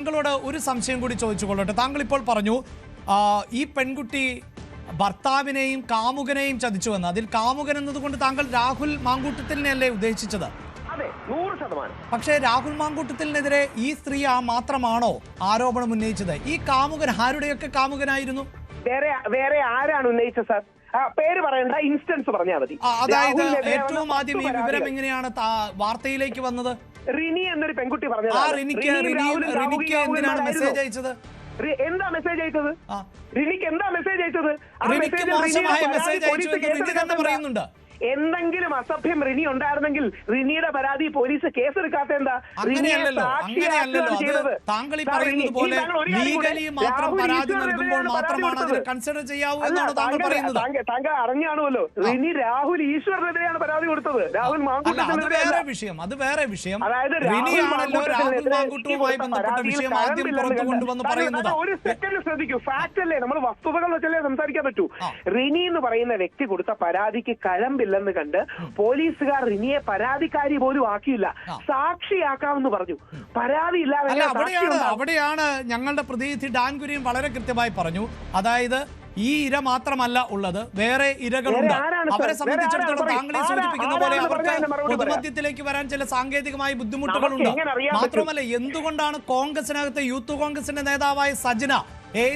താങ്കളോട് ഒരു സംശയം കൂടി ചോദിച്ചുകൊള്ളട്ടെ. താങ്കൾ ഇപ്പോൾ പറഞ്ഞു ഈ പെൺകുട്ടി ഭർത്താവിനെയും കാമുകനെയും ചതിച്ചുവെന്ന്. അതിൽ കാമുകൻ എന്നതുകൊണ്ട് താങ്കൾ രാഹുൽ മാങ്കൂട്ടത്തിലിനെയല്ലേ ഉദ്ദേശിച്ചത്? പക്ഷേ രാഹുൽ മാങ്കൂട്ടത്തിനെതിരെ ഈ സ്ത്രീ ആ മാത്രമാണോ ആരോപണം ഉന്നയിച്ചത്? ഈ കാമുകൻ ആരുടെയൊക്കെ കാമുകനായിരുന്നു? വേറെ വേറെ ആരാണ് ഉന്നയിച്ചത് സാർ? പേര് പറയണ്ട ഇൻസ്റ്റൻസ് പറഞ്ഞാൽ മതി. അതായത് ഏറ്റവും ആദ്യം ഈ വിവരം എങ്ങനെയാണ് വാർത്തയിലേക്ക് വന്നത്? റിനി എന്നൊരു പെൺകുട്ടി ആ പറഞ്ഞതാണ്. റിനിക്ക് റിനിയും റിനിക്ക് എന്തിനാണ് മെസ്സേജ്. അയച്ചത്? എന്താ മെസ്സേജ് അയച്ചത്? ആ. റിനിക്ക് എന്താ മെസ്സേജ് അയച്ചത്? ആ റിനിക്ക് മോശമായ മെസ്സേജ് അയച്ചു എന്ന് പറയുന്നുണ്ട്? എന്തെങ്കിലും അസഭ്യം റിനി ഉണ്ടായിരുന്നെങ്കിൽ റിനിയുടെ പരാതി പോലീസ് കേസെടുക്കാത്ത എന്താ. താങ്കൾ ഈ പറയുന്നത് പോലെ ലീഗലി മാത്രം പരാതി നൽകുമ്പോൾ മാത്രമാണ് അതിന് കൺസിഡർ ചെയ്യാവൂ എന്നാണ് താങ്കൾ താങ്കൾ- പറയുന്നത്. താങ്കൾ- താങ്കൾ റിനി രാഹുൽ ഈശ്വരനെതിരെയാണ് പരാതി കൊടുത്തത്. രാഹുൽ വിഷയം അത് വേറെ വിഷയം. അതായത് രാഹുൽ റിനിയാണല്ലോ രാഹുൽ മാങ്കൂട്ടുമായി ബന്ധപ്പെട്ട വിഷയം ആദ്യം കഴമ്പില്ലെന്ന് പുറത്തു കൊണ്ടുവന്ന് പറയുന്നത് ഒരു സെക്കൻഡ് ശ്രദ്ധിക്കൂ. ഫാക്ട് അല്ലേ? നമ്മൾ വസ്തുതകൾ വെച്ചല്ലേ സംസാരിക്കാൻ പറ്റൂ. റിനി എന്ന് പറയുന്ന വ്യക്തി കൊടുത്ത പരാതിക്ക് കഴമ്പില്ലെന്ന് കണ്ട് പോലീസുകാർ ഇനിയെ പരാതിക്കാരി പോലും ആക്കിയില്ല. സാക്ഷിയാക്കാമെന്ന് പറഞ്ഞു. പരാതി ഇല്ലാതെ അവിടെയാണ് അവിടെയാണ് ഞങ്ങളുടെ പ്രതിനിധി ഡാൻ കുര്യൻ വളരെ കൃത്യമായി പറഞ്ഞു. അതായത് ഈ ഇര മാത്രമല്ല ഉള്ളത് വേറെ ഇരകളുണ്ട്. അവരെ സംബന്ധിച്ചിടത്തോളം താങ്കളെ സൂചിപ്പിക്കുന്ന പോലെ അവർക്ക്. പൊതുമധ്യത്തിലേക്ക് വരാൻ ചില സാങ്കേതികമായ ബുദ്ധിമുട്ടുകളുണ്ട്? മാത്രമല്ല എന്തുകൊണ്ടാണ് കോൺഗ്രസിനകത്ത് യൂത്ത് കോൺഗ്രസിന്റെ നേതാവായ സജന എ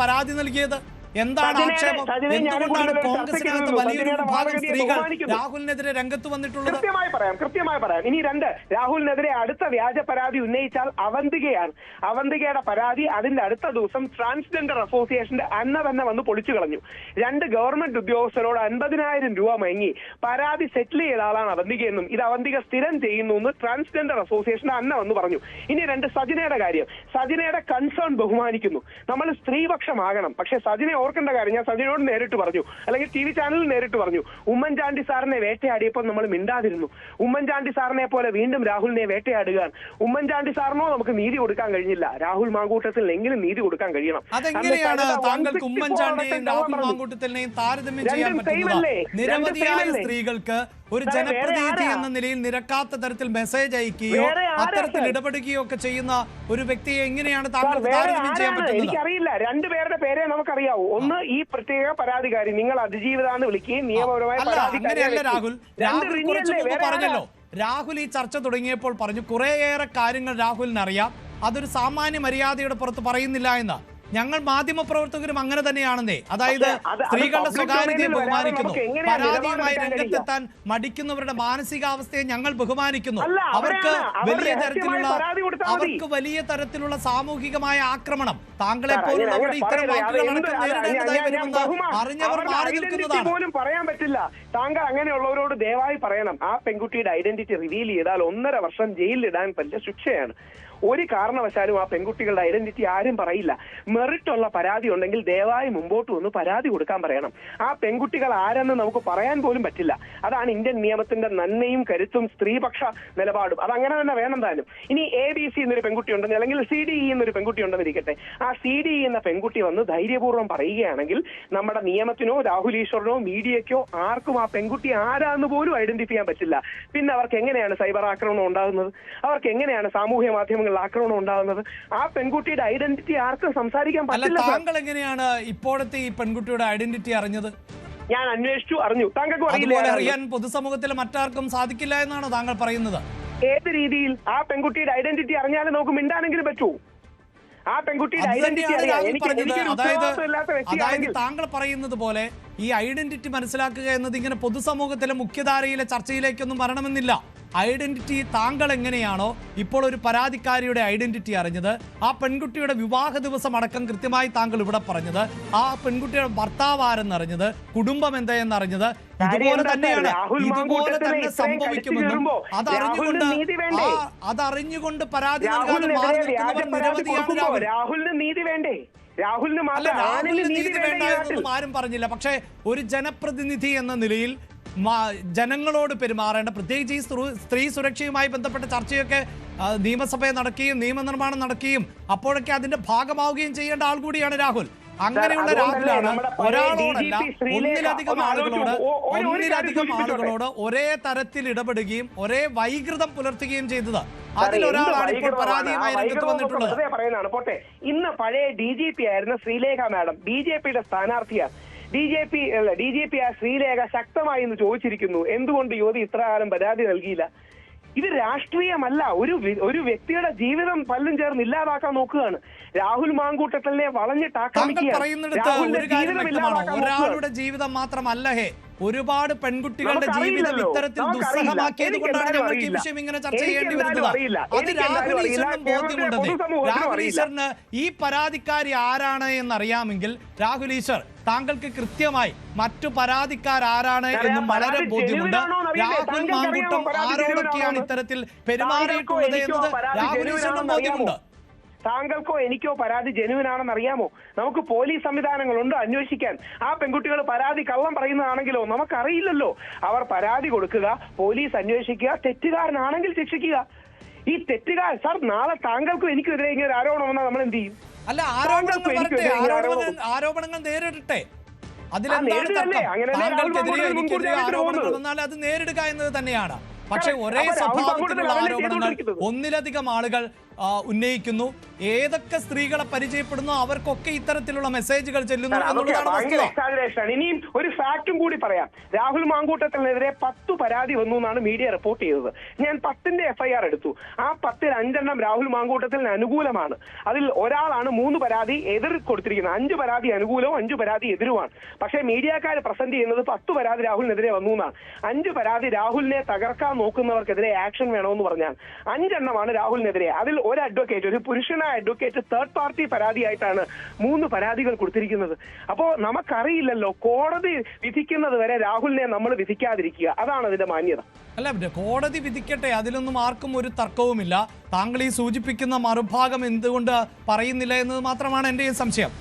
പരാതി നൽകിയത്? എന്താണ് ആക്ഷേപം? എന്തുകൊണ്ടാണ് കോൺഗ്രസിനകത്ത് വലിയൊരു വിഭാഗം സ്ത്രീകൾ രാഹുലിനെതിരെ രംഗത്ത് വന്നിട്ടുള്ളത് കൃത്യമായി പറയാം കൃത്യമായി പറയാം. ഇനി രണ്ട് രാഹുലിനെതിരെ അടുത്ത വ്യാജ പരാതി ഉന്നയിച്ചാൽ അവന്തികയാണ്. അവന്തികയുടെ പരാതി അതിന്റെ അടുത്ത ദിവസം ട്രാൻസ്ജെൻഡർ അസോസിയേഷന്റെ അന്ന തന്നെ വന്ന് പൊളിച്ചു കളഞ്ഞു. രണ്ട് ഗവൺമെന്റ് ഉദ്യോഗസ്ഥരോട് അൻപതിനായിരം രൂപ മയങ്ങി. പരാതി സെറ്റിൽ ചെയ്ത ആളാണ് അവന്തികയെന്നും ഇത് അവന്തിക സ്ഥിരം ചെയ്യുന്നു എന്ന് ട്രാൻസ്ജെൻഡർ അസോസിയേഷന്റെ അന്ന വന്ന് പറഞ്ഞു. ഇനി രണ്ട് സജിനയുടെ കാര്യം. സജിനയുടെ കൺസേൺ ബഹുമാനിക്കുന്നു. നമ്മൾ സ്ത്രീപക്ഷമാകണം. പക്ഷെ സജിനെ ഓർക്കേണ്ട കാര്യം ഞാൻ സജിനോട് നേരിട്ട് പറഞ്ഞു. അല്ലെങ്കിൽ ടി വി ചാനലിൽ നേരിട്ട് പറഞ്ഞു. ഉമ്മൻചാണ്ടി സാറിനെ വേട്ടയാടിയപ്പോൾ നമ്മൾ മിണ്ടാതിരുന്നു. ഉമ്മൻചാണ്ടി സാറിനെ പോലെ വീണ്ടും രാഹുലിനെ വേട്ടയാടുക ഉമ്മൻചാണ്ടി സാറിനോ നമുക്ക് നീതി കൊടുക്കാൻ കഴിഞ്ഞില്ല. രാഹുൽ മാങ്കൂട്ടത്തിൽ എങ്കിലും നീതി കൊടുക്കാൻ കഴിയണം. അതെങ്ങനെയാണ് താങ്കൾക്ക് 164 ഉമ്മൻചാണ്ടിയെയും രാഹുൽ. മാങ്കൂട്ടത്തിനെയും താരതമ്യം ചെയ്യാൻ പറ്റുന്നതാ? നിരവധിയായ സ്ത്രീകൾക്ക് ഒരു ജനപ്രതിനിധി എന്ന നിലയിൽ നിരക്കാത്ത തരത്തിൽ മെസ്സേജ് അയക്കുകയോ അത്തരത്തിൽ? ഇടപെടുകയോ ഒക്കെ ചെയ്യുന്ന ഒരു വ്യക്തിയെ എങ്ങനെയാണ് താങ്കൾക്ക് താരതമ്യം ചെയ്യാൻ പറ്റുന്നത്? എനിക്കറിയില്ല. രണ്ടുപേരുടെ പേരെ നമുക്കറിയാവൂ. ഒന്ന് ഈ പ്രത്യേക പരാതികാരി നിങ്ങൾ അതിജീവിതാന്ന് വിളിക്കുകയും നിയമപരമായ അങ്ങനെയല്ല രാഹുൽ. കുറച്ചു മുമ്പ് പറഞ്ഞല്ലോ. രാഹുൽ ഈ ചർച്ച തുടങ്ങിയപ്പോൾ പറഞ്ഞു കുറേയേറെ കാര്യങ്ങൾ രാഹുലിന് അറിയാം അതൊരു സാമാന്യ മര്യാദയുടെ പുറത്ത് പറയുന്നില്ല എന്ന്. ഞങ്ങൾ മാധ്യമപ്രവർത്തകരും അങ്ങനെ തന്നെയാണെന്നേ. അതായത് സ്ത്രീകളുടെ സ്വകാര്യതയെ ബഹുമാനിക്കുന്നു. പരാതിയുമായി രംഗത്തെത്താൻ മടിക്കുന്നവരുടെ മാനസികാവസ്ഥയെ ഞങ്ങൾ ബഹുമാനിക്കുന്നു. അവർക്ക് വലിയ തരത്തിലുള്ള അവർക്ക് വലിയ തരത്തിലുള്ള സാമൂഹികമായ ആക്രമണം. താങ്കളെ പോലും അവരുടെ ഇത്തരം വാക്കുകൾ നേരിടേണ്ടതായി വരുമെന്ന് അറിഞ്ഞവർ മാറി നിൽക്കുന്നതാണ്. പോലും പറയാൻ പറ്റില്ല. താങ്കൾ അങ്ങനെയുള്ളവരോട് ദയവായി പറയണം. ആ പെൺകുട്ടിയുടെ ഐഡന്റിറ്റി റിവീൽ ചെയ്താൽ ഒന്നര വർഷം ജയിലിലിടാൻ പറ്റിയ ശിക്ഷയാണ്. ഒരു കാരണവശാലും ആ പെൺകുട്ടികളുടെ ഐഡന്റിറ്റി ആരും പറയില്ല. മെറിറ്റ് ഉള്ള പരാതി ഉണ്ടെങ്കിൽ ദയവായി മുമ്പോട്ട് വന്ന് പരാതി കൊടുക്കാൻ പറയണം. ആ പെൺകുട്ടികൾ ആരെന്ന് നമുക്ക് പറയാൻ പോലും പറ്റില്ല. അതാണ് ഇന്ത്യൻ നിയമത്തിന്റെ നന്മയും കരുത്തും സ്ത്രീപക്ഷ നിലപാടും. അത് അങ്ങനെ തന്നെ വേണം താനും ഇനി എ ബി സി എന്നൊരു പെൺകുട്ടി ഉണ്ടെന്ന് അല്ലെങ്കിൽ സി ഡി ഇ എന്നൊരു പെൺകുട്ടി ഉണ്ടെന്നിരിക്കട്ടെ ആ സി ഡി ഇ എന്ന പെൺകുട്ടി വന്ന് ധൈര്യപൂർവം പറയുകയാണെങ്കിൽ നമ്മുടെ നിയമത്തിനോ രാഹുൽ ഈശ്വറിനോ മീഡിയയ്ക്കോ ആർക്കും ആ പെൺകുട്ടി ആരാന്ന് പോലും ഐഡന്റിഫൈ ചെയ്യാൻ പറ്റില്ല. പിന്നെ അവർക്ക് എങ്ങനെയാണ് സൈബർ ആക്രമണം ഉണ്ടാകുന്നത്? അവർക്ക് എങ്ങനെയാണ് സാമൂഹ്യ മാധ്യമങ്ങളിൽ ആക്രമണം ഉണ്ടാകുന്നത്. ആ പെൺകുട്ടിയുടെ ഐഡന്റിറ്റി ആർക്കും സംസാരിക്കാൻ പറ്റില്ല. താങ്കൾ എങ്ങനെയാണ് ഇപ്പോഴത്തെ ഈ പെൺകുട്ടിയുടെ ഐഡന്റിറ്റി അറിഞ്ഞത്? ഞാൻ അന്വേഷിച്ചു അറിഞ്ഞു. താങ്കൾക്ക് അറിയില്ല അറിയാൻ പൊതുസമൂഹത്തിൽ മറ്റാർക്കും സാധിക്കില്ല എന്നാണ് താങ്കൾ പറയുന്നത്. ഏത് രീതിയിൽ ആ പെൺകുട്ടിയുടെ ഐഡന്റിറ്റി അറിഞ്ഞാലും നമുക്ക് മിണ്ടാനെങ്കിലും പറ്റൂ. ആ പെൺകുട്ടിയുടെ അതായത് താങ്കൾ പറയുന്നത് പോലെ ഈ ഐഡന്റിറ്റി മനസ്സിലാക്കുക എന്നത് ഇങ്ങനെ പൊതുസമൂഹത്തിലെ മുഖ്യധാരയിലെ ചർച്ചയിലേക്കൊന്നും വരണമെന്നില്ല. ഐഡന്റിറ്റി താങ്കൾ എങ്ങനെയാണോ ഇപ്പോൾ ഒരു പരാതിക്കാരിയുടെ ഐഡന്റിറ്റി അറിഞ്ഞത് ആ പെൺകുട്ടിയുടെ വിവാഹ ദിവസം അടക്കം കൃത്യമായി താങ്കൾ ഇവിടെ പറഞ്ഞത് ആ പെൺകുട്ടിയുടെ ഭർത്താവ് ആരെന്നറിഞ്ഞത് കുടുംബം എന്തെന്നറിഞ്ഞത് ഇതുപോലെ തന്നെയാണ് ഇതുപോലെ തന്നെ സംഭവിക്കുമെന്നും അതറിഞ്ഞുകൊണ്ട് അതറിഞ്ഞുകൊണ്ട് പരാതി നൽകാതെ മാറി നിൽക്കുന്നവർ നിരവധിയാണ് രാഹുലിന് നീതി വേണ്ടേ? രാഹുലിന് മാത്രം ആരും പറഞ്ഞില്ല. പക്ഷെ ഒരു ജനപ്രതിനിധി എന്ന നിലയിൽ ജനങ്ങളോട് പെരുമാറേണ്ട. പ്രത്യേകിച്ച് ഈ സ്ത്രീ- സുരക്ഷയുമായി ബന്ധപ്പെട്ട ചർച്ചയൊക്കെ നിയമസഭയെ നടക്കുകയും നിയമനിർമ്മാണം നടക്കുകയും അപ്പോഴൊക്കെ അതിന്റെ ഭാഗമാവുകയും ചെയ്യേണ്ട ആൾ കൂടിയാണ് രാഹുൽ. അങ്ങനെയുള്ള രാഹുലാണ് ഒരാളോടല്ല ഒന്നിലധികം ഒന്ന് ആളുകളോട് ഒന്നിലധികം. ആളുകളോട് ഒരേ തരത്തിൽ ഇടപെടുകയും ഒരേ വൈകൃതം പുലർത്തുകയും ചെയ്തത്. അതിലൊരാളാണ് ഇപ്പോൾ പരാതിയുമായി രംഗത്ത് വന്നിട്ടുള്ളത്. പറയുന്നതാണ്. പോട്ടെ ഇന്ന് പഴയ ഡി ജി പി ആയിരുന്ന ശ്രീലേഖ മാഡം ബി ജെ പിയുടെ സ്ഥാനാർത്ഥിയാണ്. ഡി ജെ പി അല്ല ഡി ജെ പി ആ ശ്രീലേഖ ശക്തമായി എന്ന് ചോദിച്ചിരിക്കുന്നു. എന്തുകൊണ്ട് യുവതി ഇത്രകാലം പരാതി നൽകിയില്ല? ഇത് രാഷ്ട്രീയമല്ല. ഒരു ഒരു വ്യക്തിയുടെ ജീവിതം പല്ലും ചേർന്ന് ഇല്ലാതാക്കാൻ നോക്കുകയാണ്. രാഹുൽ മാങ്കൂട്ടത്തലിനെ വളഞ്ഞിട്ട് വളഞ്ഞിട്ടാക്കാൻ ഒരാളുടെ ജീവിതം മാത്രമല്ല ഹേ. ഒരുപാട് പെൺകുട്ടികളുടെ ജീവിതം ഇത്തരത്തിൽ ദുസ്സഹമാക്കിയത് കൊണ്ടാണ് ഞങ്ങൾക്ക് ഈ വിഷയം ഇങ്ങനെ ചർച്ച ചെയ്യേണ്ടി വരുന്നത്. അത് രാഹുൽ കേരളത്തിലെ ബോധ്യമുണ്ടെന്നേ രാഹുൽ. ഈശ്വറിന് ഈ പരാതിക്കാരി ആരാണ് എന്നറിയാമെങ്കിൽ രാഹുൽ ഈശ്വർ താങ്കൾക്ക് കൃത്യമായി മറ്റു പരാതിക്കാർ ആരാണ് സാറേ, എന്നും വളരെ ബോധ്യമുണ്ട്. രാഹുൽ മാങ്കുട്ടം ആരോടൊക്കെയാണ് ഇത്തരത്തിൽ പെരുമാറിയിട്ടുള്ളത് എന്നത് രാഹുൽ ഈശ്വരനും ബോധ്യമുണ്ട്? താങ്കൾക്കോ എനിക്കോ പരാതി ജനുവിനാണെന്ന് അറിയാമോ? നമുക്ക് പോലീസ് സംവിധാനങ്ങളുണ്ട് അന്വേഷിക്കാൻ. ആ പെൺകുട്ടികൾ പരാതി കള്ളം പറയുന്നതാണെങ്കിലോ? നമുക്കറിയില്ലല്ലോ. അവർ പരാതി കൊടുക്കുക പോലീസ് അന്വേഷിക്കുക തെറ്റുകാരനാണെങ്കിൽ ശിക്ഷിക്കുക ഈ തെറ്റുകാർ സാർ നാളെ താങ്കൾക്കും എനിക്കെതിരെ ഇങ്ങനെ ഒരു ആരോപണം വന്നാൽ നമ്മൾ എന്ത് ചെയ്യും? അല്ല ആരോപണങ്ങൾ നേരിടട്ടെ. അതിലെന്താണ് നേരിടുകയല്ലേ? തർക്കം? അങ്ങനെയല്ലേ രാഹുൽ താങ്കൾക്കെതിരെ എനിക്കെതിരെ ആരോപണങ്ങൾ വന്നാൽ അത് നേരിടുക എന്നത് തന്നെയാണ്. പക്ഷെ ഒരേ സ്വഭാവത്തിലുള്ള ആരോപണങ്ങൾ ഒന്നിലധികം ആളുകൾ ഉന്നയിക്കുന്നു. ഏതൊക്കെ സ്ത്രീകളെ പരിചയപ്പെടുന്നു അവർക്കൊക്കെ ഇത്തരത്തിലുള്ള മെസ്സേജുകൾ ചെല്ലുന്നു എന്നുള്ളതാണ് ഇനിയും ഒരു ഫാക്ടും കൂടി പറയാം. രാഹുൽ മാങ്കൂട്ടത്തിനെതിരെ പത്ത് പരാതി വന്നു എന്നാണ് മീഡിയ റിപ്പോർട്ട് ചെയ്തത്. ഞാൻ പത്തിന്റെ എഫ്ഐആർ എടുത്തു. ആ പത്തിൽ അഞ്ചെണ്ണം രാഹുൽ മാങ്കൂട്ടത്തിന് അനുകൂലമാണ്. അതിൽ ഒരാളാണ് മൂന്ന് പരാതി എതിർ കൊടുത്തിരിക്കുന്നത്. അഞ്ച് പരാതി അനുകൂലവും അഞ്ച് പരാതി എതിരുമാണ്. പക്ഷേ മീഡിയക്കാർ പ്രസന്റ് ചെയ്യുന്നത് പത്ത് പരാതി രാഹുലിനെതിരെ വന്നു എന്നാണ്. അഞ്ച് പരാതി രാഹുലിനെ തകർക്കാൻ നോക്കുന്നവർക്കെതിരെ ആക്ഷൻ വേണമെന്ന് പറഞ്ഞാൽ അഞ്ചെണ്ണമാണ് രാഹുലിനെതിരെ. അതിൽ ഒരു അഡ്വക്കേറ്റ് ഒരു പുരുഷനായ അഡ്വക്കേറ്റ് തേർഡ് പാർട്ടി പരാതിയായിട്ടാണ് മൂന്ന് പരാതികൾ കൊടുത്തിരിക്കുന്നത്. അപ്പോ നമുക്കറിയില്ലല്ലോ കോടതി വിധിക്കുന്നത് വരെ രാഹുലിനെ നമ്മൾ വിധിക്കാതിരിക്കുക. അതാണ് അതിന്റെ മാന്യത. അല്ല കോടതി വിധിക്കട്ടെ അതിലൊന്നും ആർക്കും ഒരു തർക്കവുമില്ല. താങ്കൾ ഈ സൂചിപ്പിക്കുന്ന മറുഭാഗം എന്തുകൊണ്ട് പറയുന്നില്ല എന്നത് മാത്രമാണ് എന്റെ സംശയം.